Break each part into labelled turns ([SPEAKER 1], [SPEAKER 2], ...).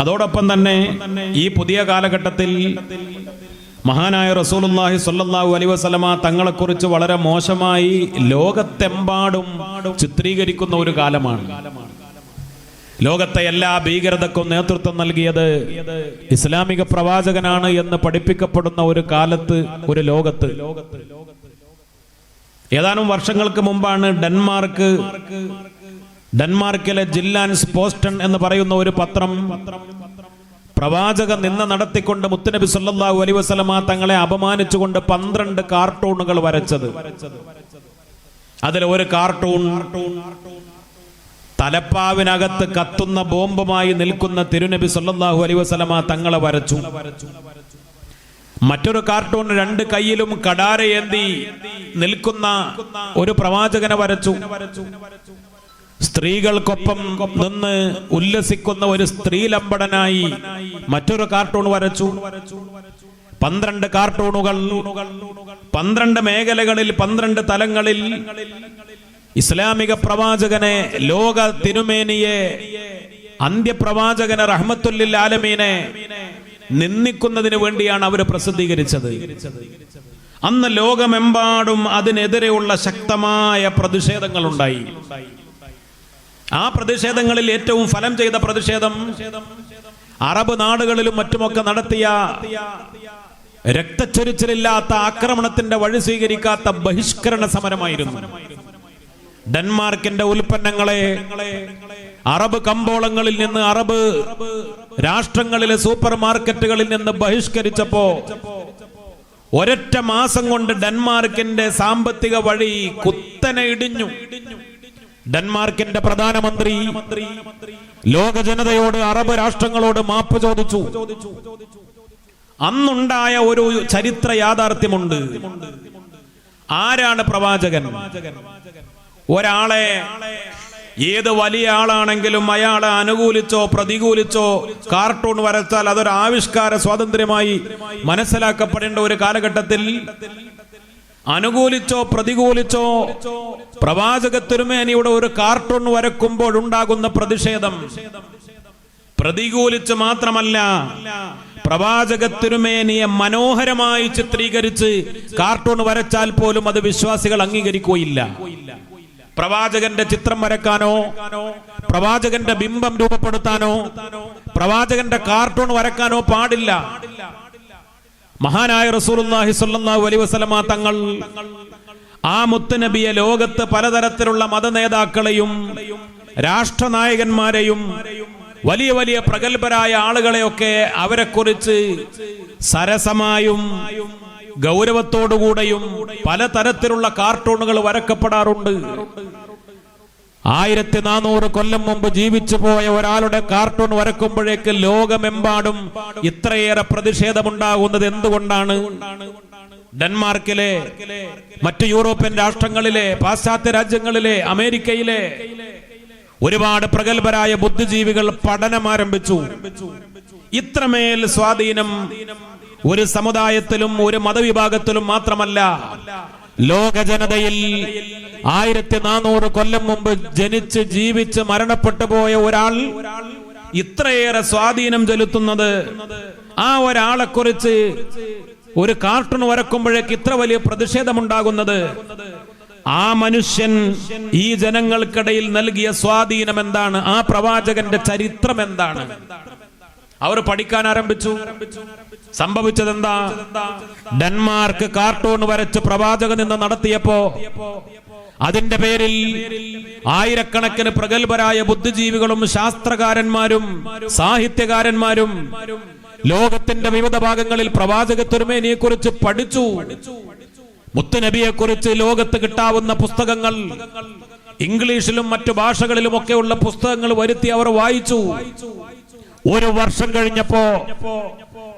[SPEAKER 1] അതോടൊപ്പം തന്നെ ഈ പുതിയ കാലഘട്ടത്തിൽ മഹാനായ റസൂലുള്ളാഹി സ്വല്ലല്ലാഹു അലൈഹി വസല്ലമ തങ്ങളെക്കുറിച്ച് വളരെ മോശമായി ലോകത്തെമ്പാടും ചിത്രീകരിക്കുന്ന ഒരു കാലമാണ്. ലോകത്തെ എല്ലാ ഭീകരതക്കും നേതൃത്വം നൽകിയത് ഇസ്ലാമിക പ്രവാചകനാണ് എന്ന് പഠിപ്പിക്കപ്പെടുന്ന ഒരു കാലത്ത് ഒരു ലോകത്ത്. ഏതാനും വർഷങ്ങൾക്ക് മുമ്പാണ് ഡെൻമാർക്ക് ഡെൻമാർക്കിലെ ജില്ലാൻസ് പോസ്റ്റൺ എന്ന് പറയുന്ന ഒരു പത്രം പ്രവാചക നിന്ന നടത്തിക്കൊണ്ട് മുത്തുനബി സല്ലല്ലാഹു അലൈഹി വസല്ലമ തങ്ങളെ അപമാനിച്ചുകൊണ്ട് പന്ത്രണ്ട് കാർട്ടൂണുകൾ വരച്ചത്. അതിൽ ഒരു കാർട്ടൂൺ തലപ്പാവിനകത്ത് കത്തുന്ന ബോംബുമായി നിൽക്കുന്ന തിരുനബി സല്ലാഹു അലൈഹി വസല്ലമ തങ്ങളെ വരച്ചു. മറ്റൊരു കാർട്ടൂൺ രണ്ട് കൈയിലും കടാരയേന്തി നിൽക്കുന്ന ഒരു പ്രവാചകനെ വരച്ചു. സ്ത്രീകൾക്കൊപ്പം നിന്ന് ഉല്ലസിക്കുന്ന ഒരു സ്ത്രീലമ്പടനായി മറ്റൊരു കാർട്ടൂൺ വരച്ചു. പന്ത്രണ്ട് കാർട്ടൂണുകൾ പന്ത്രണ്ട് മേഖലകളിൽ പന്ത്രണ്ട് തലങ്ങളിൽ ഇസ്ലാമിക പ്രവാചകനെ ലോക തിരുമേനിയെ അന്ത്യപ്രവാചകനെ റഹ്മത്തുല്ലിൽ ആലമീനെ നിന്ദിക്കുന്നതിന് വേണ്ടിയാണ് അവർ പ്രസിദ്ധീകരിച്ചത്. അന്ന് ലോകമെമ്പാടും അതിനെതിരെയുള്ള ശക്തമായ പ്രതിഷേധങ്ങൾ ഉണ്ടായി ആ പ്രതിഷേധങ്ങളിൽ ഏറ്റവും ഫലം ചെയ്ത പ്രതിഷേധം അറബ് നാടുകളിലും മറ്റുമൊക്കെ നടത്തിയ രക്തച്ചൊരിച്ചിലില്ലാത്ത ആക്രമണത്തിന്റെ വഴി സ്വീകരിക്കാത്ത ബഹിഷ്കരണ സമരമായിരുന്നു. ഡെൻമാർക്കിന്റെ ഉൽപ്പന്നങ്ങളെ അറബ് കമ്പോളങ്ങളിൽ നിന്ന് അറബ് രാഷ്ട്രങ്ങളിലെ സൂപ്പർ മാർക്കറ്റുകളിൽ നിന്ന് ബഹിഷ്കരിച്ചപ്പോ ഒരൊറ്റ മാസം കൊണ്ട് ഡെൻമാർക്കിന്റെ സാമ്പത്തിക വഴി കുത്തനെ ഇടിഞ്ഞു. ഡെൻമാർക്കിന്റെ പ്രധാനമന്ത്രി ലോക ജനതയോട് അറബ് രാഷ്ട്രങ്ങളോട് മാപ്പ് ചോദിച്ചു. അന്നുണ്ടായ ഒരു ചരിത്ര യാഥാർത്ഥ്യമുണ്ട്. ആരാണ് പ്രവാചകൻ? ഒരാളെ ഏത് വലിയ ആളാണെങ്കിലും അയാളെ അനുകൂലിച്ചോ പ്രതികൂലിച്ചോ കാർട്ടൂൺ വരച്ചാൽ അതൊരു ആവിഷ്കാര സ്വാതന്ത്ര്യമായി മനസ്സിലാക്കപ്പെടേണ്ട ഒരു കാലഘട്ടത്തിൽ അനുകൂലിച്ചോ പ്രതികൂലിച്ചോ പ്രവാചക തിരുമേനിയുടെ ഒരു കാർട്ടൂൺ വരക്കുമ്പോൾ ഉണ്ടാകുന്ന പ്രതിഷേധം. പ്രതികൂലിച്ച് മാത്രമല്ല പ്രവാചക തിരുമേനിയെ മനോഹരമായി ചിത്രീകരിച്ച് കാർട്ടൂൺ വരച്ചാൽ പോലും അത് വിശ്വാസികൾ അംഗീകരിക്കുകയില്ല. പ്രവാചകന്റെ ചിത്രം വരക്കാനോ പ്രവാചകന്റെ ബിംബം രൂപപ്പെടുത്താനോ പ്രവാചകന്റെ കാർട്ടൂൺ വരക്കാനോ പാടില്ല. മഹാനായ റസൂലുള്ളാഹി സ്വല്ലല്ലാഹു അലൈഹി വസല്ലമ തങ്ങൾ ആ മുത്തുനബിയെ ലോകത്ത് പലതരത്തിലുള്ള മതനേതാക്കളെയും രാഷ്ട്രനായകന്മാരെയും വലിയ വലിയ പ്രഗത്ഭരായ ആളുകളെയൊക്കെ അവരെക്കുറിച്ച് സരസമായും ഗൗരവത്തോടുകൂടെയും പലതരത്തിലുള്ള കാർട്ടൂണുകൾ വരക്കപ്പെടാറുണ്ട്. ആയിരത്തി നാനൂറ് കൊല്ലം മുമ്പ് ജീവിച്ചു പോയ ഒരാളുടെ കാർട്ടൂൺ വരക്കുമ്പോഴേക്ക് ലോകമെമ്പാടും ഇത്രയേറെ പ്രതിഷേധമുണ്ടാകുന്നത് എന്തുകൊണ്ടാണ്? ഡെൻമാർക്കിലെ മറ്റു യൂറോപ്യൻ രാഷ്ട്രങ്ങളിലെ പാശ്ചാത്യ രാജ്യങ്ങളിലെ അമേരിക്കയിലെ ഒരുപാട് പ്രഗത്ഭരായ ബുദ്ധിജീവികൾ പഠനം ആരംഭിച്ചു. ഇത്രമേൽ സ്വാധീനം ഒരു സമുദായത്തിലും ഒരു മതവിഭാഗത്തിലും മാത്രമല്ല ലോക ജനതയിൽ ആയിരത്തി നാനൂറ് കൊല്ലം മുമ്പ് ജനിച്ച് ജീവിച്ച് മരണപ്പെട്ടു പോയ ഒരാൾ ഇത്രയേറെ സ്വാധീനം ചെലുത്തുന്നത് ആ ഒരാളെ കുറിച്ച് ഒരു കാർട്ടൂൺ വരക്കുമ്പോഴേക്ക് ഇത്ര വലിയ പ്രതിഷേധമുണ്ടാകുന്നത്. ആ മനുഷ്യൻ ഈ ജനങ്ങൾക്കിടയിൽ നൽകിയ സ്വാധീനം എന്താണ്? ആ പ്രവാചകന്റെ ചരിത്രം എന്താണ്? അവർ പഠിക്കാൻ ആരംഭിച്ചു. സംഭവിച്ചത് എന്താ ഡെൻമാർക്ക് കാർട്ടൂൺ വരച്ച് പ്രവാചക നിന്ന് നടത്തിയപ്പോ അതിന്റെ പേരിൽ ആയിരക്കണക്കിന് പ്രഗത്ഭരായ ബുദ്ധിജീവികളും ശാസ്ത്രകാരന്മാരും സാഹിത്യകാരന്മാരും ലോകത്തിന്റെ വിവിധ ഭാഗങ്ങളിൽ പ്രവാചക തിരുമേനിയെ കുറിച്ച് പഠിച്ചു. മുത്തുനബിയെ കുറിച്ച് ലോകത്ത് കിട്ടാവുന്ന പുസ്തകങ്ങൾ ഇംഗ്ലീഷിലും മറ്റു ഭാഷകളിലും ഒക്കെയുള്ള പുസ്തകങ്ങൾ വരുത്തി അവർ വായിച്ചു. ഒരു വർഷം കഴിഞ്ഞപ്പോ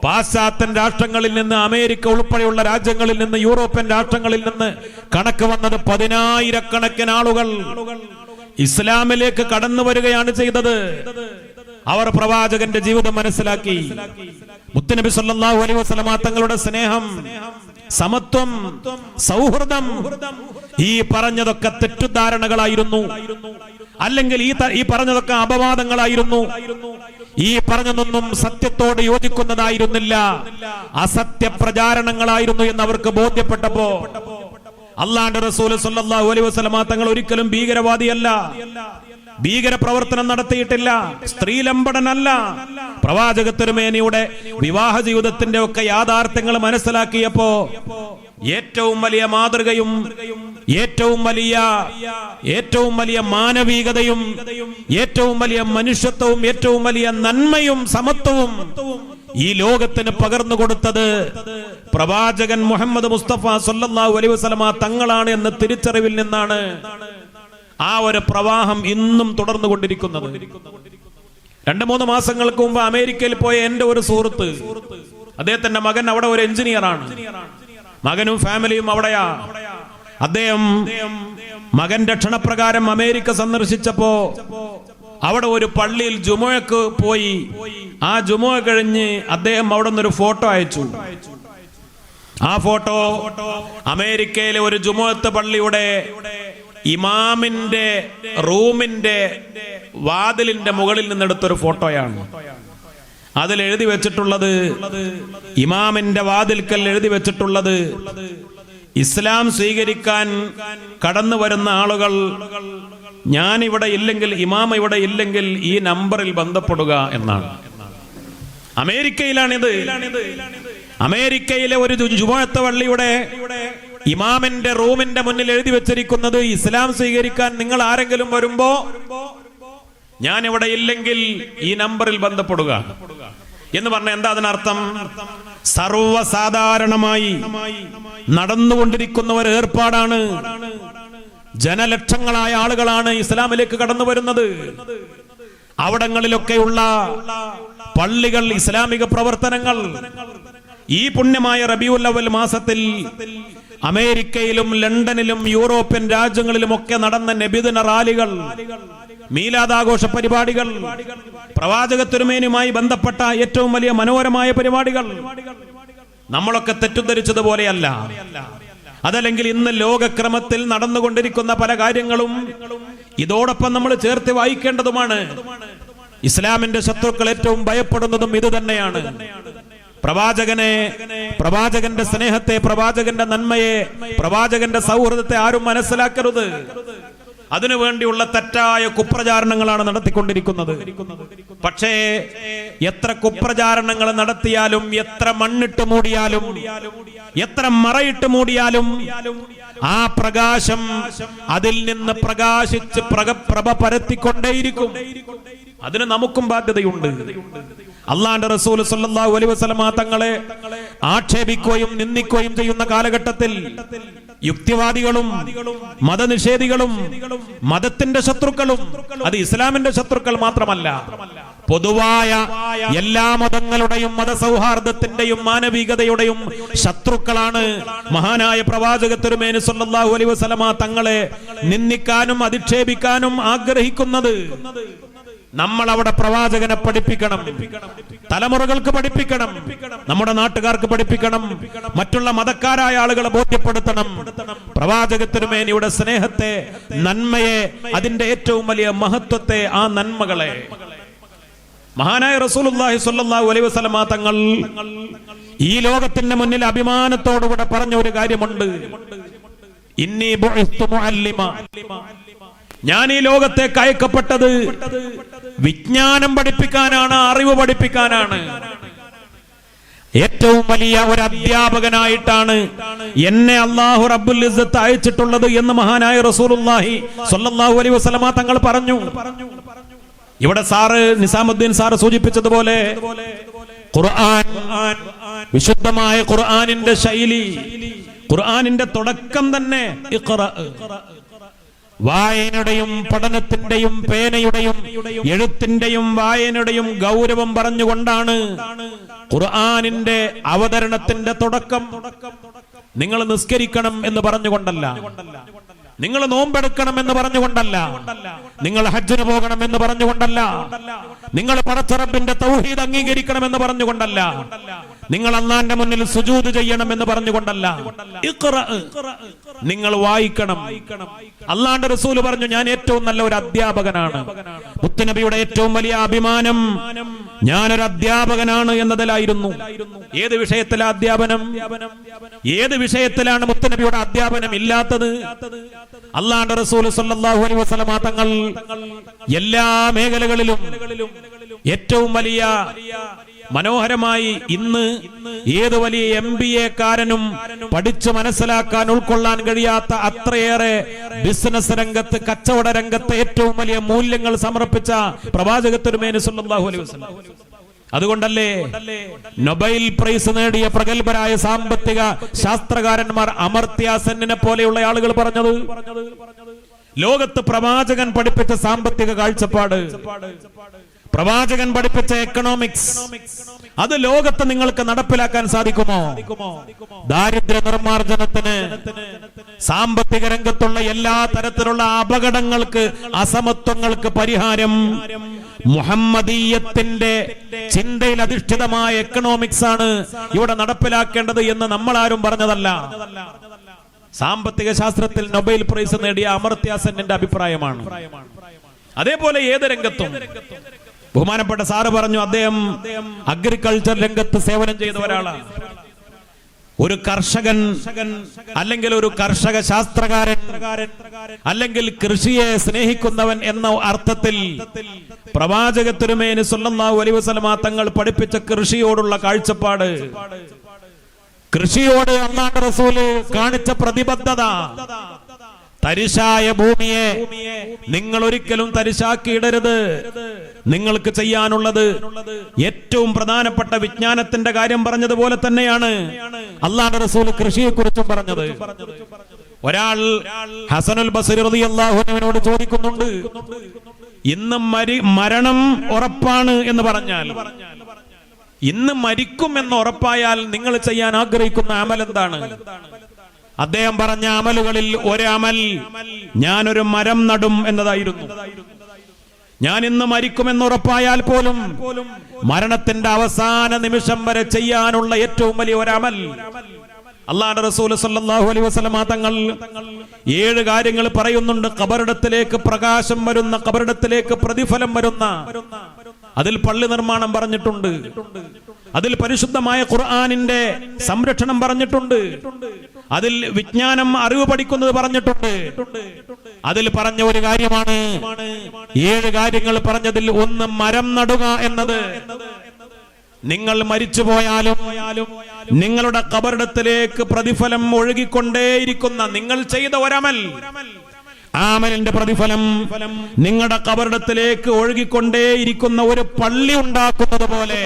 [SPEAKER 1] പാശ്ചാത്യൻ രാഷ്ട്രങ്ങളിൽ നിന്ന് അമേരിക്ക ഉൾപ്പെടെയുള്ള രാജ്യങ്ങളിൽ നിന്ന് യൂറോപ്യൻ രാഷ്ട്രങ്ങളിൽ നിന്ന് കണക്ക് വന്നത് പതിനായിരക്കണക്കിന് ആളുകൾ ഇസ്ലാമിലേക്ക് കടന്നു വരികയാണ് ചെയ്തത്. അവർ പ്രവാചകന്റെ ജീവിതം മനസ്സിലാക്കി. മുത്തനബി സല്ലാഹു അലൈഹി വസല്ലമ തങ്ങളുടെ സ്നേഹം സമത്വം സൗഹൃദം ഈ പറഞ്ഞതൊക്കെ തെറ്റുദ്ധാരണകളായിരുന്നു. അല്ലെങ്കിൽ ഈ ഈ പറഞ്ഞതൊക്കെ അപവാദങ്ങളായിരുന്നു. ഈ പറഞ്ഞതൊന്നും സത്യത്തോട് യോജിക്കുന്നതായിരുന്നില്ല. അസത്യ പ്രചാരണങ്ങളായിരുന്നു എന്ന് അവർക്ക് ബോധ്യപ്പെട്ടപ്പോ അള്ളാന്റെ റസൂൽ സല്ലല്ലാഹു അലൈഹി വസല്ലമ തങ്ങൾ ഒരിക്കലും ഭീകരവാദിയല്ല. ഭീകര പ്രവർത്തനം നടത്തിയിട്ടില്ല. സ്ത്രീലമ്പടനല്ല. പ്രവാചക തിരുമേനിയുടെ വിവാഹ ജീവിതത്തിന്റെ ഒക്കെ യാഥാർത്ഥ്യങ്ങൾ മനസ്സിലാക്കിയപ്പോ ഏറ്റവും വലിയ മാതൃകയും ഏറ്റവും വലിയ ഏറ്റവും വലിയ മാനവികതയും ഏറ്റവും വലിയ മനുഷ്യത്വവും ഏറ്റവും വലിയ നന്മയും സമത്വവും ഈ ലോകത്തിന് പകർന്നു കൊടുത്തത് പ്രവാചകൻ മുഹമ്മദ് മുസ്തഫ സല്ലല്ലാഹു അലൈ വസല്ലമ തങ്ങളാണ് എന്ന തിരിച്ചറിവിൽ നിന്നാണ് ആ ഒരു പ്രവാഹം ഇന്നും തുടർന്നു കൊണ്ടിരിക്കുന്നത്. രണ്ട് മൂന്ന് മാസങ്ങൾക്ക് മുമ്പ് അമേരിക്കയിൽ പോയ എന്റെ ഒരു സുഹൃത്ത് അദ്ദേഹത്തിന്റെ മകൻ അവിടെ ഒരു എഞ്ചിനീയറാണ്. മകനും ഫാമിലിയും അവിടെയാ. അദ്ദേഹം മകൻ രക്ഷണപ്രകാരം അമേരിക്ക സന്ദർശിച്ചപ്പോ അവിടെ ഒരു പള്ളിയിൽ ജുമോയ്ക്ക് പോയി. ആ ജുമോ കഴിഞ്ഞ് അദ്ദേഹം അവിടെ നിന്നൊരു ഫോട്ടോ അയച്ചു. ആ ഫോട്ടോ അമേരിക്കയിലെ ഒരു ജുമോത്ത് പള്ളിയുടെ ഇമാമിന്റെ റൂമിന്റെ വാതിലിന്റെ മുകളിൽ നിന്നെടുത്തൊരു ഫോട്ടോയാണ്. അതിൽ എഴുതി വെച്ചിട്ടുള്ളത് ഇമാമിന്റെ വാതിൽക്കൽ എഴുതി വെച്ചിട്ടുള്ളത് ഇസ്ലാം സ്വീകരിക്കാൻ കടന്നു വരുന്ന ആളുകൾ ഞാൻ ഇവിടെ ഇല്ലെങ്കിൽ ഇമാം ഇവിടെ ഇല്ലെങ്കിൽ ഈ നമ്പറിൽ ബന്ധപ്പെടുക എന്നാണ്. അമേരിക്കയിലാണിത്. അമേരിക്കയിലെ ഒരു ജുമാഴത്ത പള്ളിയുടെ ഇമാമിന്റെ റൂമിന്റെ മുന്നിൽ എഴുതി വെച്ചിരിക്കുന്നത് ഇസ്ലാം സ്വീകരിക്കാൻ നിങ്ങൾ ആരെങ്കിലും വരുമ്പോ ഞാൻ ഇവിടെ ഇല്ലെങ്കിൽ ഈ നമ്പറിൽ ബന്ധപ്പെടുക എന്ന് പറഞ്ഞ എന്താ അതിനർത്ഥം? സർവസാധാരണമായി നടന്നുകൊണ്ടിരിക്കുന്ന ഒരു ഏർപ്പാടാണ്. ജനലക്ഷങ്ങളായ ആളുകളാണ് ഇസ്ലാമിലേക്ക് കടന്നു വരുന്നത്. അവിടങ്ങളിലൊക്കെയുള്ള പള്ളികൾ ഇസ്ലാമിക പ്രവർത്തനങ്ങൾ. ഈ പുണ്യമായ റബിയുൽ അവൽ മാസത്തിൽ അമേരിക്കയിലും ലണ്ടനിലും യൂറോപ്യൻ രാജ്യങ്ങളിലും ഒക്കെ നടന്ന നബിദിന റാലികൾ മീലാദാഘോഷ പരിപാടികൾ പ്രവാചക തിരുമേനുമായി ബന്ധപ്പെട്ട ഏറ്റവും വലിയ മനോഹരമായ പരിപാടികൾ. നമ്മളൊക്കെ തെറ്റിദ്ധരിച്ചതുപോലെയല്ല. അതല്ലെങ്കിൽ ഇന്ന് ലോകക്രമത്തിൽ നടന്നുകൊണ്ടിരിക്കുന്ന പല കാര്യങ്ങളും ഇതോടൊപ്പം നമ്മൾ ചേർത്ത് വായിക്കേണ്ടതുമാണ്. ഇസ്ലാമിന്റെ ശത്രുക്കൾ ഏറ്റവും ഭയപ്പെടുന്നതും ഇത് തന്നെയാണ്. പ്രവാചകനെ പ്രവാചകന്റെ സ്നേഹത്തെ പ്രവാചകന്റെ നന്മയെ പ്രവാചകന്റെ സൗഹൃദത്തെ ആരും മനസ്സിലാക്കരുത്. അതിനുവേണ്ടിയുള്ള തെറ്റായ കുപ്രചാരണങ്ങളാണ് നടത്തിക്കൊണ്ടിരിക്കുന്നത്. പക്ഷേ എത്ര കുപ്രചാരണങ്ങൾ നടത്തിയാലും എത്ര മണ്ണിട്ട് മൂടിയാലും എത്ര മറയിട്ട് മൂടിയാലും ആ പ്രകാശം അതിൽ നിന്ന് പ്രകാശിച്ച് പ്രക- പ്രഭ പരത്തിക്കൊണ്ടേയിരിക്കും. അതിന് നമുക്കും ബാധ്യതയുണ്ട്. അള്ളാന്റെ റസൂൽ സല്ലല്ലാഹു അലൈഹി വസല്ലമ തങ്ങളെ ആക്ഷേപിക്കുകയും നിന്ദിക്കുകയും ചെയ്യുന്ന കാലഘട്ടത്തിൽ യുക്തിവാദികളും മതനിഷേധികളും മതത്തിന്റെ ശത്രുക്കളും അത് ഇസ്ലാമിന്റെ ശത്രുക്കൾ മാത്രമല്ല പൊതുവായ എല്ലാ മതങ്ങളുടെയും മതസൗഹാർദ്ദത്തിന്റെയും മാനവികതയുടെയും ശത്രുക്കളാണ് മഹാനായ പ്രവാചക തിരുമേനി സല്ലല്ലാഹു അലൈഹി വസല്ലമ തങ്ങളെ നിന്ദിക്കാനും അധിക്ഷേപിക്കാനും ആഗ്രഹിക്കുന്നത്. നമ്മൾ അവിടെ പ്രവാചകനെ പഠിപ്പിക്കണം. തലമുറകൾക്ക് പഠിപ്പിക്കണം. നമ്മുടെ നാട്ടുകാർക്ക് പഠിപ്പിക്കണം. മറ്റുള്ള മതക്കാരായ ആളുകളെ ബോധ്യപ്പെടുത്തണം. പ്രവാചകത്തിനുമേനിയുടെ സ്നേഹത്തെ നന്മയെ അതിന്റെ ഏറ്റവും വലിയ മഹത്വത്തെ ആ നന്മകളെ. മഹാനായ റസൂലുള്ളാഹി സ്വല്ലല്ലാഹു അലൈഹി വസല്ലമ തങ്ങൾ ഈ ലോകത്തിന്റെ മുന്നിൽ അഭിമാനത്തോടുകൂടെ പറഞ്ഞ ഒരു കാര്യമുണ്ട്. ഇന്നി ബുഇസ്തു മുഅല്ലിമ. ഞാൻ ഈ ലോകത്തേക്ക് അയക്കപ്പെട്ടത് വിജ്ഞാനം പഠിപ്പിക്കാനാണ് അറിവ് പഠിപ്പിക്കാനാണ്. ഏറ്റവും വലിയ ഒരു അധ്യാപകനായിട്ടാണ് എന്നെ അള്ളാഹു റബ്ബുൽ അയച്ചിട്ടുള്ളത് എന്ന് മഹാനായ റസൂലുള്ളാഹി സ്വല്ലല്ലാഹു അലൈഹി വസല്ലമ തങ്ങൾ പറഞ്ഞു. ഇവിടെ സാറ് നിസാമുദ്ദീൻ സാറ് സൂചിപ്പിച്ചതുപോലെ ഖുർആൻ വിശുദ്ധമായ ഖുർആനിന്റെ ശൈലി ഖുർആനിന്റെ തുടക്കം തന്നെ വായനയുടെയും പഠനത്തിന്റെയും പേനയുടെയും എഴുത്തിന്റെയും വായനയുടെയും ഗൗരവം പറഞ്ഞുകൊണ്ടാണ് ഖുർആനിന്റെ അവതരണത്തിന്റെ തുടക്കം. നിങ്ങൾ നിസ്കരിക്കണം എന്ന് പറഞ്ഞുകൊണ്ടല്ല. നിങ്ങൾ നോമ്പെടുക്കണം എന്ന് പറഞ്ഞുകൊണ്ടല്ല. നിങ്ങൾ ഹജ്ജിന് പോകണം എന്ന് പറഞ്ഞുകൊണ്ടല്ല. നിങ്ങൾ പടച്ചറബിന്റെ തൗഹീദ് അംഗീകരിക്കണം എന്ന് പറഞ്ഞുകൊണ്ടല്ല. നിങ്ങൾ അള്ളാന്റെ മുന്നിൽ സുജൂത് ചെയ്യണം എന്ന് പറഞ്ഞുകൊണ്ടല്ല. നിങ്ങൾ വായിക്കണം. അള്ളാന്റെ റസൂൽ പറഞ്ഞു ഞാൻ ഏറ്റവും നല്ല ഒരു അധ്യാപകനാണ്. മുത്തുനബിയുടെ ഏറ്റവും വലിയ അഭിമാനം ഞാനൊരു അധ്യാപകനാണ് എന്നതിലായിരുന്നു. ഏത് വിഷയത്തിലെ അധ്യാപനം? ഏത് വിഷയത്തിലാണ് മുത്തുനബിയുടെ അധ്യാപനം ഇല്ലാത്തത്? അള്ളാന്റെ റസൂൽ സല്ലല്ലാഹു അലൈഹി വസല്ലമ തങ്ങൾ എല്ലാ മേഖലകളിലും ഏറ്റവും വലിയ മനോഹരമായി ഇന്ന് ഏത് വലിയ എം ബി എക്കാരനും പഠിച്ചു മനസ്സിലാക്കാൻ ഉൾക്കൊള്ളാൻ കഴിയാത്ത അത്രയേറെ ബിസിനസ് രംഗത്ത് കച്ചവട രംഗത്ത് ഏറ്റവും വലിയ മൂല്യങ്ങൾ സമർപ്പിച്ച പ്രവാചക തിരുമേനി സല്ലല്ലാഹു അലൈഹി വസല്ലം. അതുകൊണ്ടല്ലേ നൊബൈൽ പ്രൈസ് നേടിയ പ്രഗത്ഭരായ സാമ്പത്തിക ശാസ്ത്രകാരന്മാർ അമർത്യാസന്നിനെ പോലെയുള്ള ആളുകൾ പറഞ്ഞത്? ലോകത്ത് പ്രവാചകൻ പഠിപ്പിച്ച സാമ്പത്തിക കാഴ്ചപ്പാട് പ്രവാചകൻ പഠിപ്പിച്ച എക്കണോമിക്സ് അത് ലോകത്ത് നിങ്ങൾക്ക് നടപ്പിലാക്കാൻ സാധിക്കുമോ? ദാരിദ്ര്യ നിർമ്മാർജനത്തിന് സാമ്പത്തിക രംഗത്തുള്ള എല്ലാ തരത്തിലുള്ള അപകടങ്ങൾക്ക് അസമത്വങ്ങൾക്ക് പരിഹാരം മുഹമ്മദീയത്തിന്റെ ചിന്തയിൽ അധിഷ്ഠിതമായ എക്കണോമിക്സ് ആണ് ഇവിടെ നടപ്പിലാക്കേണ്ടത് എന്ന് നമ്മൾ ആരും പറഞ്ഞതല്ല. സാമ്പത്തിക ശാസ്ത്രത്തിൽ നൊബൈൽ പ്രൈസ് നേടിയ അമർത്യാസെന്നിന്റെ അഭിപ്രായമാണ്. അതേപോലെ ഏത് രംഗത്തും ബഹുമാനപ്പെട്ട സാറ് പറഞ്ഞു അദ്ദേഹം അഗ്രികൾച്ചർ രംഗത്ത് സേവനം ചെയ്ത ഒരാളാണ് ഒരു കർഷകൻ അല്ലെങ്കിൽ ഒരു കർഷക ശാസ്ത്രകാരൻ അല്ലെങ്കിൽ കൃഷിയെ സ്നേഹിക്കുന്നവൻ എന്ന അർത്ഥത്തിൽ പ്രവാചക തിരുമേനി സല്ലല്ലാഹു അലൈഹി വസല്ലമ തങ്ങൾ പഠിപ്പിച്ച കൃഷിയോടുള്ള കാഴ്ചപ്പാട്. കൃഷിയോട് അള്ളാഹ് റസൂൽ കാണിച്ച പ്രതിബദ്ധത. തരിശായ ഭൂമിയെ നിങ്ങൾ ഒരിക്കലും തരിശാക്കിയിടരുത്. നിങ്ങൾക്ക് ചെയ്യാനുള്ളത് ഏറ്റവും പ്രധാനപ്പെട്ട വിജ്ഞാനത്തിന്റെ കാര്യം പറഞ്ഞതുപോലെ തന്നെയാണ് അള്ളാഹ് റസൂൽ കൃഷിയെ കുറിച്ചും പറഞ്ഞത്. ഒരാൾ ഹസനുൽ ബസരി അള്ളാഹുനോട് ചോദിക്കുന്നുണ്ട് ഇന്ന് മരി മരണം ഉറപ്പാണ് എന്ന് പറഞ്ഞാൽ ഇന്ന് മരിക്കും എന്ന് ഉറപ്പായാൽ നിങ്ങൾ ചെയ്യാൻ ആഗ്രഹിക്കുന്ന അമൽ എന്താണ്? അദ്ദേഹം പറഞ്ഞ അമലുകളിൽ ഒരമൽ ഞാനൊരു മരം നടും എന്നതായിരുന്നു. ഞാൻ ഇന്ന് മരിക്കുമെന്ന് ഉറപ്പായാൽ പോലും മരണത്തിന്റെ അവസാന നിമിഷം വരെ ചെയ്യാനുള്ള ഏറ്റവും വലിയ ഒരമൽ അള്ളാഹ് റസൂൽ സല്ലല്ലാഹു അലൈഹി വസല്ലമ തങ്ങൾ ഏഴ് കാര്യങ്ങൾ പറയുന്നുണ്ട്. കബറിടത്തിലേക്ക് പ്രകാശം വരുന്ന കബറിടത്തിലേക്ക് പ്രതിഫലം വരുന്ന അതിൽ പള്ളി നിർമ്മാണം പറഞ്ഞിട്ടുണ്ട്. അതിൽ പരിശുദ്ധമായ ഖുർആാനിന്റെ സംരക്ഷണം പറഞ്ഞിട്ടുണ്ട്. അതിൽ വിജ്ഞാനം അറിവ് പഠിക്കുന്നത് പറഞ്ഞിട്ടുണ്ട്. അതിൽ പറഞ്ഞ ഒരു കാര്യമാണ്. ഏഴ് കാര്യങ്ങൾ പറഞ്ഞതിൽ ഒന്ന് മരം നടുക എന്നത്. നിങ്ങൾ മരിച്ചു പോയാലും നിങ്ങളുടെ കബറിടത്തിലേക്ക് പ്രതിഫലം ഒഴുകിക്കൊണ്ടേയിരിക്കുന്ന നിങ്ങൾ ചെയ്ത ഒരമൽ. ആമലിന്റെ പ്രതിഫലം നിങ്ങളുടെ കബറിടത്തിലേക്ക് ഒഴുകിക്കൊണ്ടേയിരിക്കുന്ന ഒരു പള്ളി ഉണ്ടാക്കുന്നത് പോലെ.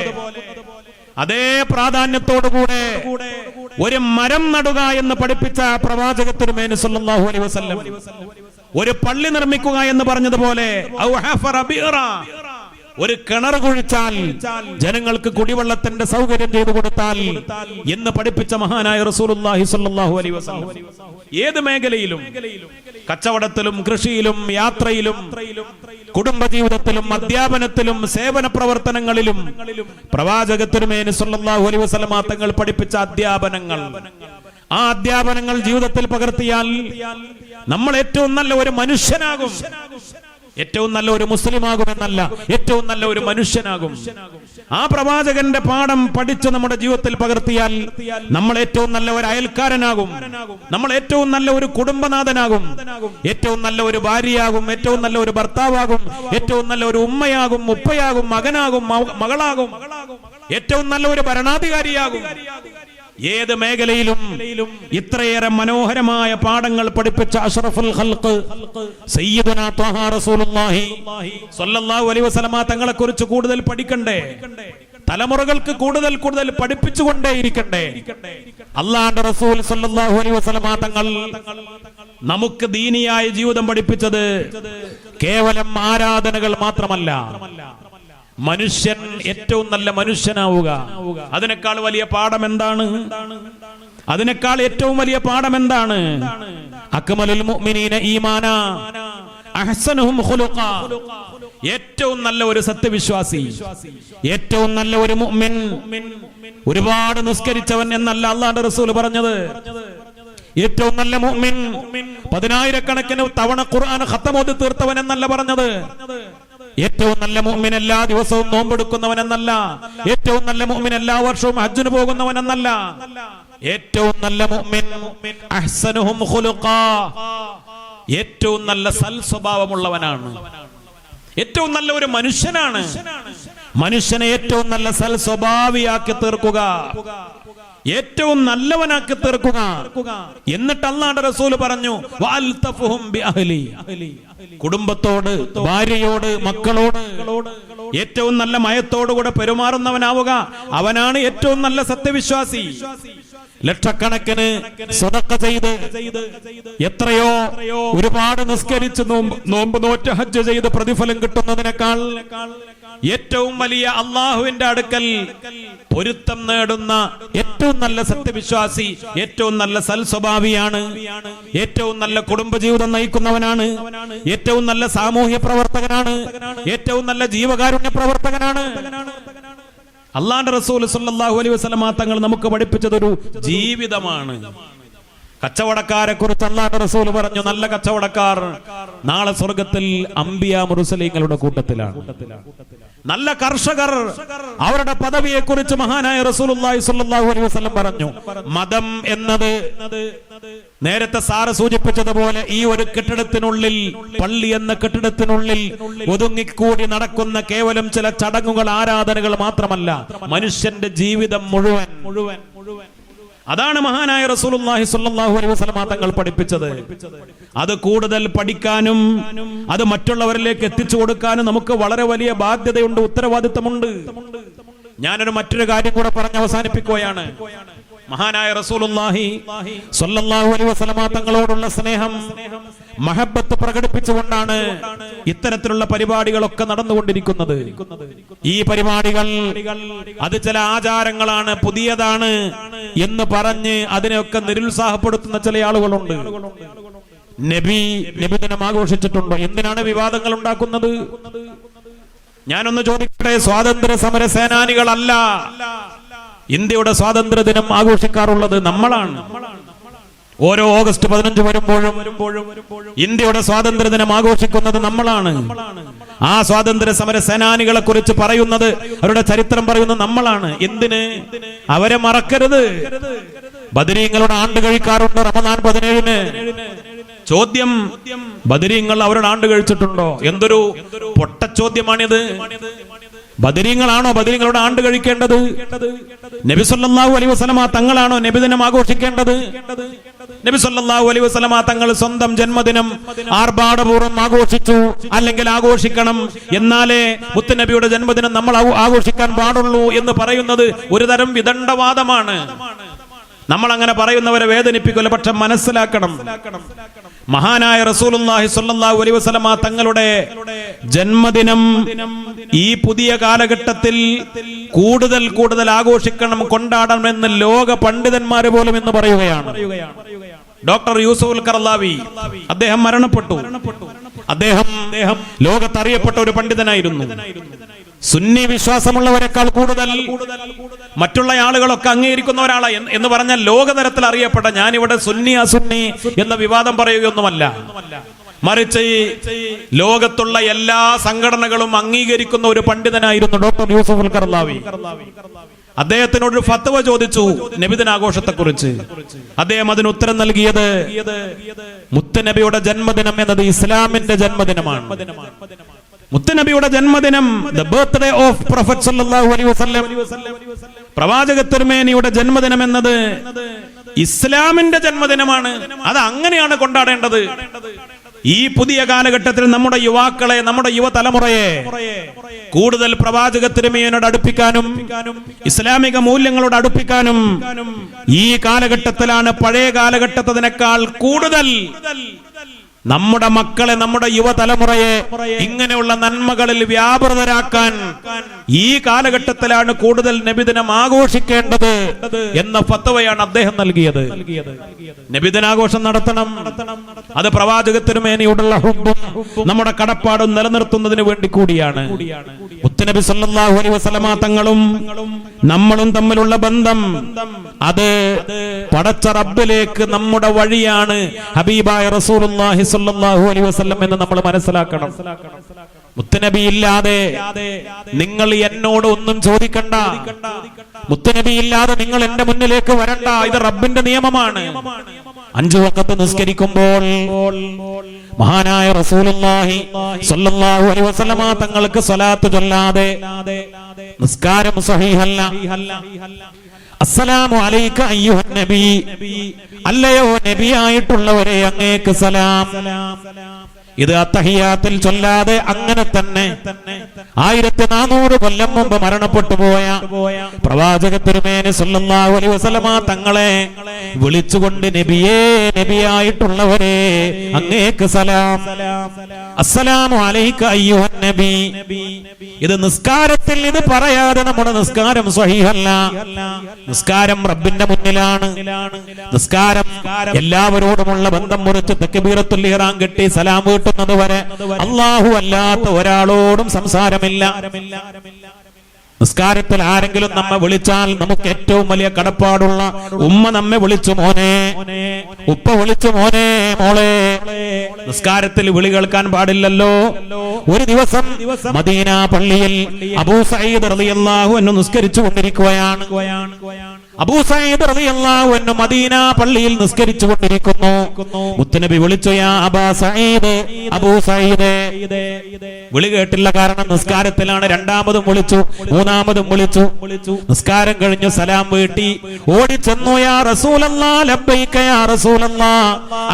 [SPEAKER 1] അതേ പ്രാധാന്യത്തോടുകൂടെ ഒരു മരം നടുക എന്ന് പഠിപ്പിച്ച പ്രവാചക തിരുമേനി സല്ലല്ലാഹു അലൈഹി വസല്ലം ഒരു പള്ളി നിർമ്മിക്കുക എന്ന് പറഞ്ഞതുപോലെ. ഒരു കിണർ കുഴിച്ചാൽ ജനങ്ങൾക്ക് കുടിവെള്ളത്തിന്റെ സൗകര്യം ചെയ്തു കൊടുത്താൽ എന്ന് പഠിപ്പിച്ച മഹാനായ റസൂലുള്ളാഹി സ്വല്ലല്ലാഹു അലൈഹി വസല്ലം ഏത് മേഖലയിലും കച്ചവടത്തിലും കൃഷിയിലും യാത്രയിലും കുടുംബജീവിതത്തിലും അധ്യാപനത്തിലും സേവന പ്രവർത്തനങ്ങളിലും പ്രവാചകത്തിനുമേന് സല്ലല്ലാഹു അലൈഹി വസല്ലമ തങ്ങൾ പഠിപ്പിച്ച അധ്യാപനങ്ങൾ. ആ അധ്യാപനങ്ങൾ ജീവിതത്തിൽ പകർത്തിയാൽ നമ്മൾ ഏറ്റവും നല്ല ഒരു മനുഷ്യനാകും. ഏറ്റവും നല്ല ഒരു മുസ്ലിമാകുമെന്നല്ല ഏറ്റവും നല്ല ഒരു മനുഷ്യനാകും. ആ പ്രവാചകന്റെ പാഠം പഠിച്ച് നമ്മുടെ ജീവിതത്തിൽ പകർത്തിയാൽ നമ്മൾ ഏറ്റവും നല്ല ഒരു അയൽക്കാരനാകും. നമ്മൾ ഏറ്റവും നല്ല ഒരു കുടുംബനാഥനാകും. ഏറ്റവും നല്ല ഒരു ഭാര്യയാകും ഏറ്റവും നല്ല ഒരു ഭർത്താവാകും ഏറ്റവും നല്ല ഒരു ഉമ്മയാകും ഉപ്പയാകും മകനാകും മകളാകും. ഏറ്റവും നല്ല ഒരു ഭരണാധികാരിയാകും. ഏത് മേഖലയിലും ഇത്രയേറെ മനോഹരമായ പാഠങ്ങൾ പഠിപ്പിച്ച അഷ്റഫുൽ സയ്യിദുനാ ത്വഹാ റസൂലുള്ളാഹി സ്വല്ലല്ലാഹു അലൈഹി തങ്ങളെ കുറിച്ച് കൂടുതൽ പഠിക്കണ്ടേ? തലമുറകൾക്ക് കൂടുതൽ കൂടുതൽ പഠിപ്പിച്ചുകൊണ്ടേയിരിക്കണ്ടേ? അള്ളാന്റെ റസൂൽ സല്ലല്ലാഹു അലൈഹി വസല്ലമ തങ്ങൾ നമുക്ക് ദീനിയായ ജീവിതം പഠിപ്പിച്ചത് കേവലം ആരാധനകൾ മാത്രമല്ല. മനുഷ്യൻ ഏറ്റവും നല്ല മനുഷ്യനാവുക. അതിനേക്കാൾ വലിയ പാഠം എന്താണ്? അതിനേക്കാൾ ഏറ്റവും വലിയ പാഠം എന്താണ്? അക്മലുൽ മുഅ്മിനീന ഏറ്റവും നല്ല ഒരു സത്യവിശ്വാസി. ഏറ്റവും നല്ല ഒരു മുഅ്മിൻ. ഒരുപാട് നിസ്കരിച്ചവൻ എന്നല്ല അള്ളാഹുവിന്റെ റസൂൽ പറഞ്ഞത്. ഏറ്റവും നല്ല മുഅ്മിൻ. പതിനായിരക്കണക്കിന് തവണ ഖുർആൻ ഖത്തമോദി തീർത്തവൻ എന്നല്ല പറഞ്ഞത്. ഏറ്റവും നല്ല മുഅ്മിൻ എല്ലാ ദിവസവും നോമ്പെടുക്കുന്നവനെന്നല്ല. ഏറ്റവും നല്ല മുഅ്മിൻ എല്ലാ വർഷവും ഹജ്ജിന് പോകുന്നവനെന്നല്ല. ഏറ്റവും നല്ല ഏറ്റവും നല്ല സൽ സ്വഭാവമുള്ളവനാണ് ഏറ്റവും നല്ല ഒരു മനുഷ്യനാണ്. മനുഷ്യനെ ഏറ്റവും നല്ല സൽ സ്വഭാവിയാക്കി തീർക്കുക. ഏറ്റവും നല്ലവനാക്കി തീർക്കുക. എന്നിട്ട് അള്ളാന്റെ റസൂൽ പറഞ്ഞു. കുടുംബത്തോട് ഭാര്യയോട് മക്കളോട് ഏറ്റവും നല്ല മയത്തോടുകൂടെ പെരുമാറുന്നവനാവുക. അവനാണ് ഏറ്റവും നല്ല സത്യവിശ്വാസി. ലക്ഷക്കണക്കിന് സ്വതക്ക ചെയ്ത് എത്രയോ ഒരുപാട് നിസ്കരിച്ച് നോമ്പ് നോമ്പ് നോറ്റ് ഹജ്ജ് ചെയ്ത് പ്രതിഫലം കിട്ടുന്നതിനേക്കാൾ ഏറ്റവും വലിയ അള്ളാഹുവിന്റെ അടുക്കൽ പൊരുത്തം നേടുന്ന ഏറ്റവും നല്ല സത്യവിശ്വാസി ഏറ്റവും നല്ല സൽസ്വഭാവിയാണ് ഏറ്റവും നല്ല കുടുംബജീവിതം നയിക്കുന്നവനാണ് ഏറ്റവും നല്ല സാമൂഹ്യ പ്രവർത്തകനാണ് ഏറ്റവും നല്ല ജീവകാരുണ്യ പ്രവർത്തകനാണ് അള്ളാന്റെ റസൂൽ സല്ലല്ലാഹു അലൈഹി വസല്ലം തങ്ങൾ നമുക്ക് പഠിപ്പിച്ചതൊരു ജീവിതമാണ്. കച്ചവടക്കാരെ കുറിച്ച് അള്ളാന്റെ റസൂൽ പറഞ്ഞു നല്ല കച്ചവടക്കാർ നാളെ സ്വർഗത്തിൽ അംബിയ മുറുസലീങ്ങളുടെ കൂട്ടത്തിലാണ്. നല്ല കർഷകർ അവരുടെ പദവിയെ കുറിച്ച് മഹാനായ റസൂലുള്ളാഹി സ്വല്ലല്ലാഹു അലൈഹി വസല്ലം പറഞ്ഞു. മതം എന്നത് നേരത്തെ സാറ് സൂചിപ്പിച്ചതുപോലെ ഈ ഒരു കെട്ടിടത്തിനുള്ളിൽ പള്ളി എന്ന കെട്ടിടത്തിനുള്ളിൽ ഒതുങ്ങിക്കൂടി നടക്കുന്ന കേവലം ചില ചടങ്ങുകൾ ആരാധനകൾ മാത്രമല്ല മനുഷ്യന്റെ ജീവിതം മുഴുവൻ മുഴുവൻ മുഴുവൻ അതാണ് മഹാനായ റസൂലുള്ളാഹി സ്വല്ലല്ലാഹു അലൈഹി വസല്ലം തങ്ങൾ പഠിപ്പിച്ചത്. അത് കൂടുതൽ പഠിക്കാനും അത് മറ്റുള്ളവരിലേക്ക് എത്തിച്ചു കൊടുക്കാനും നമുക്ക് വളരെ വലിയ ബാധ്യതയുണ്ട് ഉത്തരവാദിത്തമുണ്ട്. ഞാനൊരു മറ്റൊരു കാര്യം കൂടെ പറഞ്ഞ് അവസാനിപ്പിക്കുകയാണ്. മഹാനായ റസൂലുള്ളാഹി സ്വല്ലല്ലാഹു അലൈഹി വസല്ലമ തങ്ങളോടുള്ള സ്നേഹം മഹബത്ത് പ്രകടിപ്പിച്ചുകൊണ്ടാണ് ഇത്തരത്തിലുള്ള പരിപാടികളൊക്കെ നടന്നുകൊണ്ടിരിക്കുന്നത്. ഈ പരിപാടികൾ അത് ചില ആചാരങ്ങളാണ് പുതിയതാണ് എന്ന് പറഞ്ഞ് അതിനെയൊക്കെ നിരുത്സാഹപ്പെടുത്തുന്ന ചില ആളുകളുണ്ട്. നബി നബിദിനം ആഘോഷിച്ചിട്ടുണ്ടോ. എന്തിനാണ് വിവാദങ്ങൾ ഉണ്ടാക്കുന്നത്? ഞാനൊന്ന് ചോദിക്കട്ടെ സ്വാതന്ത്ര്യ സമര സേനാനികളല്ല ഇന്ത്യയുടെ സ്വാതന്ത്ര്യ ദിനം ആഘോഷിക്കാറുള്ളത് നമ്മളാണ്. ഓരോ ഓഗസ്റ്റ് പതിനഞ്ച് വരുമ്പോഴും ഇന്ത്യയുടെ സ്വാതന്ത്ര്യ ദിനം ആഘോഷിക്കുന്നത് നമ്മളാണ്. ആ സ്വാതന്ത്ര്യ സമര സേനാനികളെ കുറിച്ച് പറയുന്നത് അവരുടെ ചരിത്രം പറയുന്നത് നമ്മളാണ്. എന്തിന്? അവരെ മറക്കരുത്. ബദരീങ്ങളുടെ ആണ്ട് കഴിക്കാറുണ്ട് റമദാൻ പതിനേഴിന്. ചോദ്യം ബദരീങ്ങൾ അവരുടെ ആണ്ട് കഴിച്ചിട്ടുണ്ടോ? എന്തൊരു പൊട്ട ചോദ്യമാണിത് ബദരീങ്ങളാണോ ബദരീങ്ങളോട് ആണ്ട് കഴിക്കേണ്ടത്? നബി സല്ലല്ലാഹു അലൈഹി വസല്ലമ തങ്ങളാണോ നബിദിനം ആഘോഷിക്കേണ്ടത്? നബി സല്ലല്ലാഹു അലൈഹി വസല്ലമ തങ്ങൾ സ്വന്തം ജന്മദിനം ആർഭാടപൂർവം ആഘോഷിച്ചു. അല്ലെങ്കിൽ ആഘോഷിക്കണം. എന്നാലേ മുത്തുനബിയുടെ ജന്മദിനം നമ്മൾ ആഘോഷിക്കാൻ പാടുള്ളൂ എന്ന് പറയുന്നത് ഒരു തരം വിദണ്ഡവാദമാണ്. നമ്മൾ അങ്ങനെ പറയുന്നവരെ വേദനിപ്പിക്കില്ല പക്ഷെ മനസ്സിലാക്കണം. മഹാനായ റസൂലുള്ളാഹി സ്വല്ലല്ലാഹു അലൈഹി വസല്ലമ തങ്ങളുടെ ജന്മദിനം ഈ പുതിയ കാലഘട്ടത്തിൽ കൂടുതൽ കൂടുതൽ ആഘോഷിക്കണം കൊണ്ടാടണം എന്ന് ലോക പണ്ഡിതന്മാര് പോലും എന്ന് പറയുകയാണ്. ഡോക്ടർ യൂസുഫ് കർലാവി അദ്ദേഹം മരണപ്പെട്ടു. അദ്ദേഹം ലോകത്തറിയപ്പെട്ട ഒരു പണ്ഡിതനായിരുന്നു. സുന്നി വിശ്വാസമുള്ളവരെക്കാൾ കൂടുതൽ മറ്റുള്ള ആളുകളൊക്കെ അംഗീകരിക്കുന്ന ഒരാളെ എന്ന് പറഞ്ഞാൽ ലോകതരത്തിൽ അറിയപ്പെട്ട ഞാനിവിടെ സുന്നി അസുന്നി എന്ന വിവാദം പറയുകയൊന്നുമല്ല. മറിച്ച് ഈ ലോകത്തുള്ള എല്ലാ സംഘടനകളും അംഗീകരിക്കുന്ന ഒരു പണ്ഡിതനായിരുന്നു ഡോക്ടർ യൂസഫ് കർലാവി. അദ്ദേഹത്തിനോട് ഫത്വ ചോദിച്ചു നബിദിനാഘോഷത്തെ കുറിച്ച് അദ്ദേഹം അതിന് ഉത്തരം നൽകിയത് മുത്തനബിയുടെ ജന്മദിനം എന്നത് ഇസ്ലാമിന്റെ ജന്മദിനമാണ്. മുത്തനബിയുടെ ജന്മദിനം ദ ബർത്ത്ഡേ ഓഫ് പ്രൊഫറ്റ് സല്ലല്ലാഹു അലൈഹി വസല്ലം പ്രവാചക തിരുമേനിയുടെ ജന്മദിനം എന്നത് ഇസ്ലാമിന്റെ ജന്മദിനമാണ്. അത് അങ്ങനെയാണ് കൊണ്ടാടേണ്ടത്. ഈ പുതിയ കാലഘട്ടത്തിൽ നമ്മുടെ യുവാക്കളെ നമ്മുടെ യുവതലമുറയെ കൂടുതൽ പ്രവാചക തിരുമേനോട് അടുപ്പിക്കാനും ഇസ്ലാമിക മൂല്യങ്ങളോട് അടുപ്പിക്കാനും ഈ കാലഘട്ടത്തിലാണ് പഴയ കാലഘട്ടത്തിനേക്കാൾ കൂടുതൽ നമ്മുടെ മക്കളെ നമ്മുടെ യുവതലമുറയെ ഇങ്ങനെയുള്ള നന്മകളിൽ വ്യാപൃതരാക്കാൻ ഈ കാലഘട്ടത്തിലാണ് കൂടുതൽ നബിദിനം ആഘോഷിക്കേണ്ടത് എന്ന ഫത്തവയാണ് അദ്ദേഹം നൽകിയത്. നബിദിനാഘോഷം നടത്തണം. അത് പ്രവാചക തിരുമേനിയോടുള്ള ഹുബും നമ്മുടെ കടപ്പാടും നിലനിർത്തുന്നതിന് വേണ്ടി കൂടിയാണ്. മുത്തനബി സല്ലല്ലാഹു അലൈഹി വസല്ലമ തങ്ങളും നമ്മളും തമ്മിലുള്ള ബന്ധം അത് പടച്ച റബ്ബിലേക്ക് നമ്മുടെ വഴിയാണ് ഹബീബായ റസൂലുള്ളാഹി സ്വല്ലല്ലാഹു അലൈഹി വസല്ലം എന്ന് നമ്മൾ മനസ്സിലാക്കണം. മുത്തനബി ഇല്ലാതെ നിങ്ങൾ എന്നോട് ഒന്നും ചോദിക്കണ്ട. മുത്തനബി ഇല്ലാതെ നിങ്ങൾ എന്റെ മുന്നിലേക്ക് വരണ്ട. ഇത് റബ്ബിന്റെ നിയമമാണ്. അഞ്ചു വക്കത്ത് നിസ്കരിക്കുമ്പോൾ മഹാനായ റസൂലുള്ളാഹി സ്വല്ലല്ലാഹു അലൈഹി വസല്ലമ തങ്ങൾക്ക് സ്വലാത്ത് ചൊല്ലാതെ നിസ്കാരം സഹീഹല്ല. അസ്സലാമു അലൈക അയ്യുഹൻ നബി. അല്ലയോ നബിയായിട്ടുള്ളവരെ അങ്ങേക്ക് സലാം. ഇത് അത്തഹിയാത്തിൽ ചൊല്ലാതെ അങ്ങനെ തന്നെ ആയിരത്തി നാനൂറ് കൊല്ലം മുമ്പ് മരണപ്പെട്ടു പോയ പ്രവാചക തിരുമേനി സല്ലല്ലാഹു അലൈഹി വസല്ലമ തങ്ങളെ വിളിച്ചുകൊണ്ട് നബിയേ നബിയായിട്ടുള്ളവരെ അങ്ങേക്ക് സലാം. അസ്സലാമു അലൈക അയ്യുഹൻ നബി. ഇത് നിസ്കാരത്തിൽ ഇത് പറയാതെ നമ്മുടെ നിസ്കാരം സ്വഹീഹല്ല. നിസ്കാരം റബ്ബിന്റെ മുന്നിലാണ്. നിസ്കാരം എല്ലാവരോടുമുള്ള ബന്ധം മുറിച്ച് തെക്കുബീറത്തുൽ ഇഹ്റാം കെട്ടി സലാം വീട്ടുന്നത് വരെ അള്ളാഹു അല്ലാത്ത ഒരാളോടും സംസാരമില്ല. നിസ്കാരത്തിൽ ആരെങ്കിലും നമ്മെ വിളിച്ചാൽ നമുക്ക് ഏറ്റവും വലിയ കടപ്പാടുള്ള ഉമ്മ നമ്മെ വിളിച്ചു മോനെ. ഉപ്പ വിളിച്ചു മോനെ മോളെ. നിസ്കാരത്തിൽ വിളി കേൾക്കാൻ പാടില്ലല്ലോ. ഒരു ദിവസം മദീന പള്ളിയിൽ അബൂ സയ്യിദ് റളിയല്ലാഹു അൻഹു നിസ്കരിച്ചു കൊണ്ടിരിക്കുകയാണ്. അബൂ സയ്യിദ് റളിയല്ലാഹു മദീന പള്ളിയിൽ നിസ്കരിച്ചു കൊണ്ടിരിക്കുന്നു. മുത്തുനബി വിളിച്ചു യാ അബാ സഈദ് അബൂ സഈദ് വിളി കേട്ടില്ല കാരണം നിസ്കാരത്തിലാണ് രണ്ടാമതും വിളിച്ചു മൂന്നാമതും വിളിച്ചു. നിസ്കാരം കഴിഞ്ഞു സലാം വീട്ടി. ഓടി ചെന്നു യാ റസൂലല്ലാ ലബ്ബൈക യാ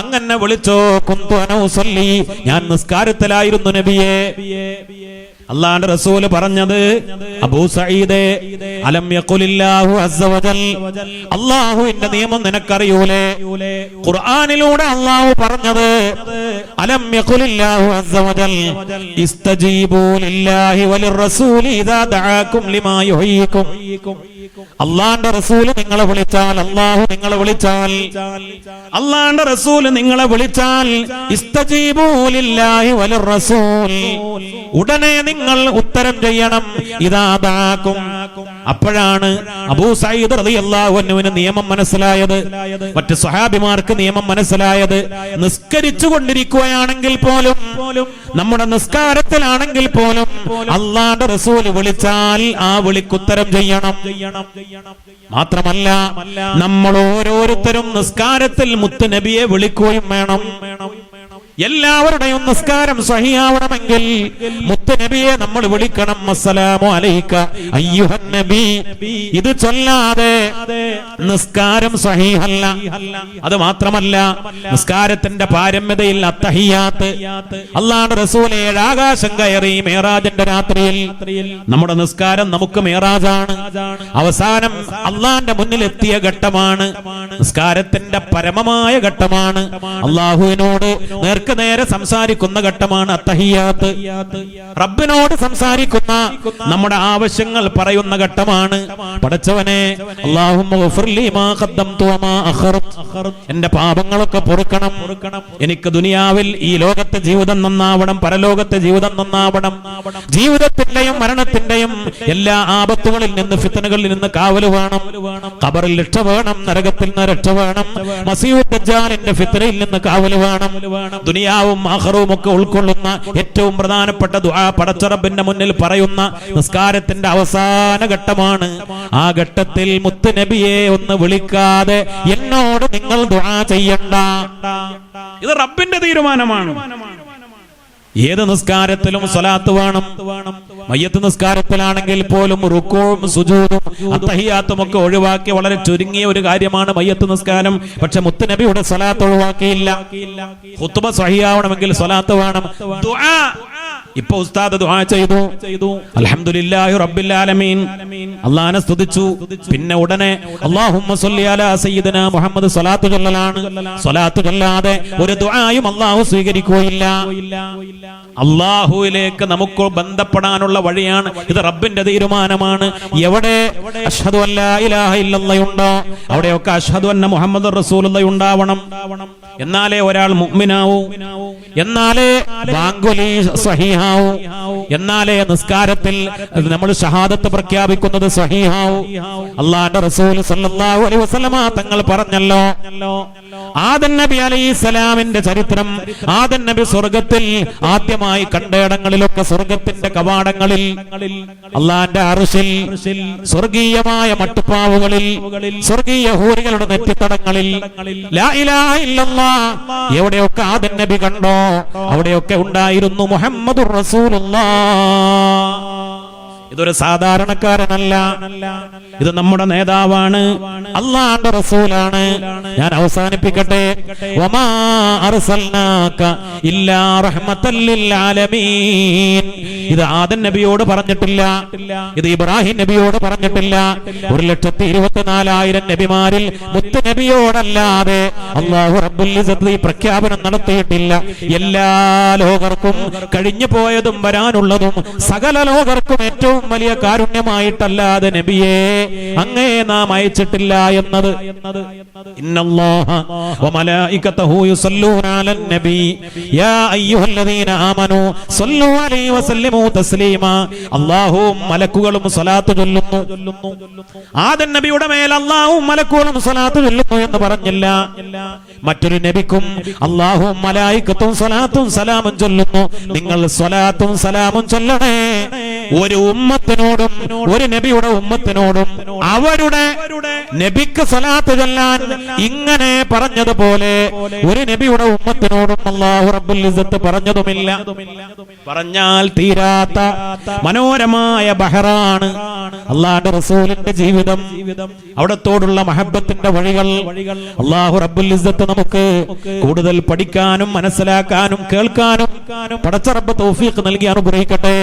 [SPEAKER 1] അങ്ങനെ വിളിച്ചോ കുന്തു അന ഉസല്ലി ഞാൻ നിസ്കാരത്തിലായിരുന്നു നബിയേ. അള്ളാന്റെ റസൂൽ പറഞ്ഞത് അബൂ സഈദേ അലം അല്ലാഹുവിന്റെ നിയമം നിനക്കറിയൂലേ? ഖുർആനിലൂടെ അള്ളാഹു പറഞ്ഞത് അലം ഇദാ ലിമാ അള്ളാന്റെ റസൂൽ നിങ്ങളെ വിളിച്ചാൽ അള്ളാഹു നിങ്ങളെ വിളിച്ചാൽ. അള്ളാന്റെ റസൂൽ നിങ്ങളെ വിളിച്ചാൽ ഉടനെ നിങ്ങൾ ഉത്തരം ചെയ്യണം. ഇതാതാക്കും അപ്പോഴാണ് അബൂ സയ്യിദ് റളിയല്ലാഹു അൻഹുവിന് നിയമം മനസ്സിലായത്. മറ്റ് സ്വഹാബിമാർക്ക് നിയമം മനസ്സിലായത്. നിസ്കരിച്ചു കൊണ്ടിരിക്കുകയാണെങ്കിൽ പോലും നമ്മുടെ നിസ്കാരത്തിലാണെങ്കിൽ പോലും അള്ളാന്റെ റസൂൽ വിളിച്ചാൽ ആ വിളിക്കുത്തരം ചെയ്യണം. മാത്രമല്ല നമ്മൾ ഓരോരുത്തരും നിസ്കാരത്തിൽ മുത്തുനബിയെ വിളിക്കുകയും വേണം. എല്ലാവരുടെയും നിസ്കാരം സഹിയാവണമെങ്കിൽ മുത്തുനബിയെ നമ്മൾ വിളിക്കണം അസ്സലാമു അലൈക അയ്യുഹൻ നബി. ഇത് ചൊല്ലാതെ നിസ്കാരം സഹിഹല്ല. അത് മാത്രമല്ല നിസ്കാരത്തിന്റെ പാരമ്യതയിൽ അത്തഹിയാത്ത്. അള്ളാഹുന്റെ റസൂൽ ഏഴാകാശം കയറി മേറാജിന്റെ രാത്രിയിൽ നമ്മുടെ നിസ്കാരം നമുക്ക് മേറാജാണ്. അവസാനം അള്ളാന്റെ മുന്നിൽ എത്തിയ ഘട്ടമാണ്. നിസ്കാരത്തിന്റെ പരമമായ ഘട്ടമാണ്. അള്ളാഹുവിനോട് നേർക്ക് നേരെ സംസാരിക്കുന്ന ഘട്ടമാണ് അത്തഹിയാത്ത്. റബ്ബിനോട് സംസാരിക്കുന്ന നമ്മുടെ ആവശ്യങ്ങൾ പറയുന്ന ഘട്ടമാണ്. അഖർതു. എന്റെ പാപങ്ങളൊക്കെ പൊറുക്കണം. എനിക്ക് ദുനിയാവിൽ ഈ ലോകത്തെ ജീവിതം നന്നാവണം പരലോകത്തെ ജീവിതം നന്നാവണം. ജീവിതത്തിന്റെയും മരണത്തിന്റെയും എല്ലാ ആപത്തുകളിൽ നിന്ന് ഫിത്തനുകളിൽ നിന്ന് കാവൽ വേണം. കബറിൽ രക്ഷ വേണം നരകത്തിൽ നിന്ന് രക്ഷ വേണം. മസീദ് ഫിത്തനയിൽ നിന്ന് കാവൽ വേണം. ദുനിയാവും ആഹ്റവും ഒക്കെ ഉൾക്കൊള്ളുന്ന ഏറ്റവും പ്രധാനപ്പെട്ട ദുആ പടച്ചറബിന്റെ മുന്നിൽ പറയുന്ന നിസ്കാരത്തിന്റെ അവസാന ഘട്ടമാണ്. ആ ഘട്ടത്തിൽ മുത്ത് നബിയെ ഒന്ന് വിളിക്കാതെ എന്നോട് നിങ്ങൾ ദുആ ചെയ്യണ്ട. ഇത് റബ്ബിന്റെ തീരുമാനമാണ്. ഏത് നിസ്കാരത്തിലും സ്വലാത്ത് വേണം. മയ്യത്ത് നിസ്കാരത്തിലാണെങ്കിൽ പോലും റുക്കോവും സുജൂതും അത്തഹിയാത്തും ഒക്കെ ഒഴിവാക്കി വളരെ ചുരുങ്ങിയ ഒരു കാര്യമാണ് മയ്യത്ത് നിസ്കാരം. പക്ഷെ മുത്തുനബിയുടെ സ്വലാത്ത് ഒഴിവാക്കിയില്ല. ഹുത്തുബ സഹിയാവണമെങ്കിൽ സ്വലാത്ത് വേണം. ഇപ്പൊ ഉസ്താദ് ദുആ ചെയ്തു. ചെയ്തു അൽഹംദുലില്ലാഹി റബ്ബിൽ ആലമീൻ. അല്ലാഹനെ സ്തുതിച്ചു. പിന്നെ ഉടനെ അല്ലാഹുമ്മ സ്വല്ലി അലാ സയ്യിദന മുഹമ്മദ് സ്വലാത്തു ചൊല്ലലാണ്. സ്വലാത്തു ചൊല്ലാതെ ഒരു ദുആയും അള്ളാഹു സ്വീകരിക്കുകയില്ല. അള്ളാഹുവിലേക്ക് നമുക്ക് ബന്ധപ്പെടാനുള്ള വഴിയാണ്. ഇത് റബ്ബിന്റെ തീരുമാനമാണ്. എവിടെ? ഉണ്ടോ? അവിടെയൊക്കെ അഷ്ഹദു അന്ന മുഹമ്മദ് റസൂലുള്ള ഉണ്ടാവണം. എന്നാലേ ഒരാൾ മുഗ്മിനാവൂ എന്നാലേ എന്നാലേ നിസ്കാരത്തിൽ നമ്മൾ ഷഹാദത്ത് പ്രഖ്യാപിക്കുന്നത് സഹീഹാവൂ. അള്ളാഹുവിന്റെ റസൂൽ സല്ലല്ലാഹു അലൈഹി വസല്ലമ തങ്ങൾ പറഞ്ഞല്ലോ ആദൻ നബി അലൈഹി സ്വലാമിന്റെ ചരിത്രം ആദൻ നബി സ്വർഗത്തിൽ ആദ്യമായി കണ്ടയിടങ്ങളിലൊക്കെ സ്വർഗത്തിന്റെ കവാടങ്ങളിൽ അള്ളാന്റെ അറുസിൽ സ്വർഗീയമായ മട്ടുപ്പാവുകളിൽ സ്വർഗീയ ഹൂരികളുടെ നെറ്റിത്തടങ്ങളിൽ എവിടെയൊക്കെ ആദൻ നബി കണ്ടോ അവിടെയൊക്കെ ഉണ്ടായിരുന്നു മുഹമ്മദ് റസൂലുള്ളാഹ് ഇതൊരു സാധാരണക്കാരനല്ല. ഇത് നമ്മുടെ നേതാവാണ്. അള്ളാന്റെ റസൂലാണ്. ഞാൻ അവസാനിപ്പിക്കട്ടെ. ഇത് ആദൻ നബിയോട് പറഞ്ഞിട്ടില്ല. ഇത് ഇബ്രാഹിം നബിയോട് പറഞ്ഞിട്ടില്ല. ഒരു ലക്ഷത്തി ഇരുപത്തിനാലായിരം നബിമാരിൽ മുത്ത് നബിയോടല്ലാതെ അള്ളാഹു റബ്ബുൽ പ്രഖ്യാപനം നടത്തിയിട്ടില്ല. എല്ലാ ലോകർക്കും കഴിഞ്ഞു പോയതും വരാനുള്ളതും സകല ലോകർക്കും ഏറ്റവും വലിയ കാരുണ്യമായിട്ടല്ലാതെ നബിയെ അങ്ങേ നാം അയച്ചിട്ടില്ല എന്നത്. മലക്കുകളും സലാത്ത് ചൊല്ലുന്നു. ആദൻ നബിയുടെ മേൽ മലക്കുകളും സലാത്ത് ചൊല്ലുന്നു എന്ന് പറഞ്ഞില്ല. മറ്റൊരു നബിക്കും അള്ളാഹും മലായികത്തും സ്വലാത്തും സലാമും ചൊല്ലുന്നു. നിങ്ങൾ സ്വലാത്തും സലാമും ചൊല്ലണേ. ഒരു ഉമ്മത്തിനോടും ഒരു നബിയുടെ ഉമ്മത്തിനോടും അവരുടെ നബിക്ക് സലാത്ത് ചൊല്ലാൻ ഇങ്ങനെ പറഞ്ഞതുപോലെ ഒരു നബിയുടെ ഉമ്മത്തിനോടും അള്ളാഹു റബ്ബുൽ ഇസ്സത്ത് പറഞ്ഞതുമില്ല. പറഞ്ഞാൽ തീരാത്ത മനോരമായ ബഹറാണ് അള്ളാഹുന്റെ റസൂലിന്റെ ജീവിതം. അവിടത്തോടുള്ള മഹബത്തിന്റെ വഴികൾ. അള്ളാഹു റബ്ബുൽ ഇസ്സത്ത് നമുക്ക് കൂടുതൽ പഠിക്കാനും മനസ്സിലാക്കാനും കേൾക്കാനും പടച്ചറബ് തൗഫീഖ് നൽകി അനുഗ്രഹിക്കട്ടെ.